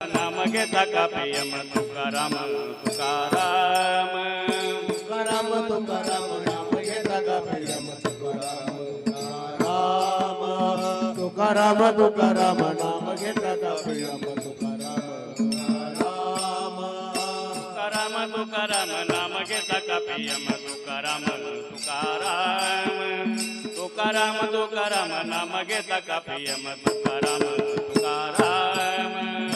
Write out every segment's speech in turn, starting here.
नाम घेता का प्रियम तुकाराम तुकाराम तुकाराम तुकाराम नाम घेता का प्रियम तुकाराम तुकाराम तुकाराम तुकाराम नाम घेता का प्रियम तुकाराम तुकाराम तुकाराम तुकाराम नाम घेता का प्रियम तुकाराम तुकाराम तुकाराम तुकाराम नाम घेता का प्रियम तुकाराम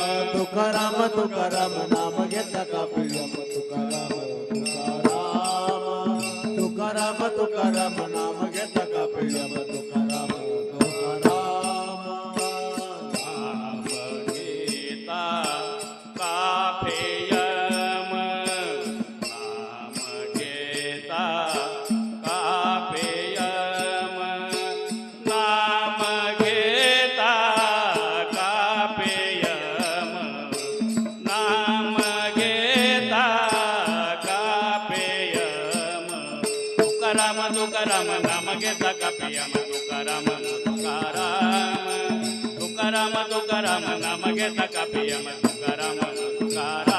तुकाराम तुकाराम नाम घेता का प्रियम? तुकाराम तुकाराम तुकाराम तुकाराम नाम घेता का प्रियम? तुकाराम राम घेता कापिया तुकाराम तुकाराम तुकाराम तुकाराम राम घेता कापिया तुकाराम तुकाराम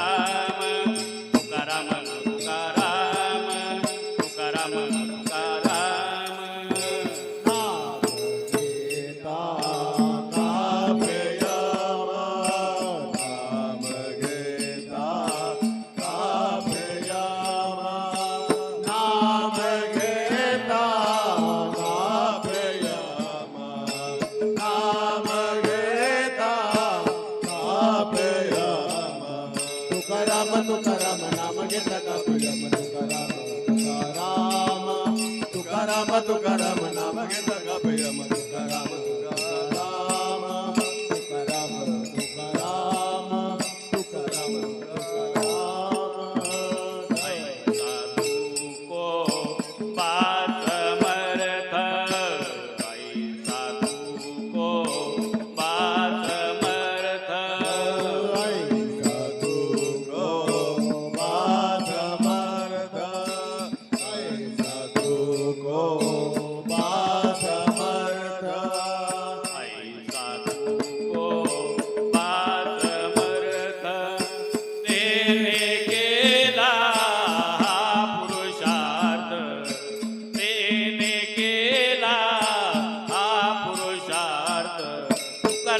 राम तुकाराम नाम घेता गापय राम तुकाराम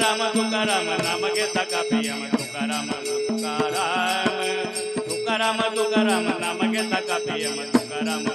तुकाराम तुकाराम नाम घेता का प्रियम तुकाराम तुकाराम तुकाराम तुकाराम नाम घेता का पियम तुकाराम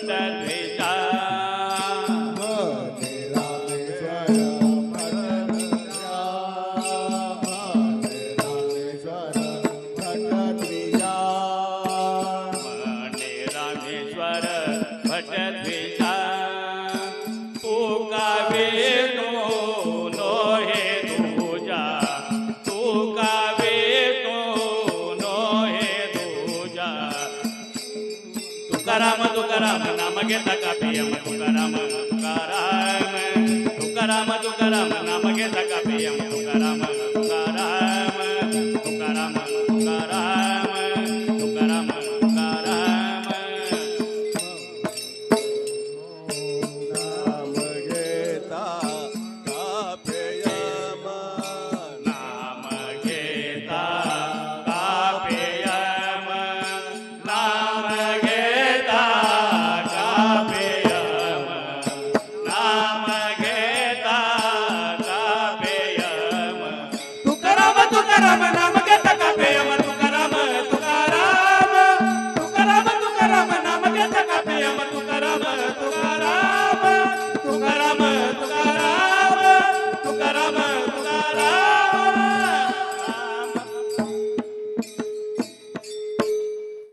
Yeah. ತುಕಾರಾಮ ನಮಗೆ ತಕಾಪಿಯ ತುಕಾರಾಮ ತುಕಾರಾಮ ತುಕಾರಾಮ ತುಕಾರಾಮ ನಮಗೆ ತಕಾಪಿಯ ತುಕಾರಾಮ ತುಕಾರಾಮ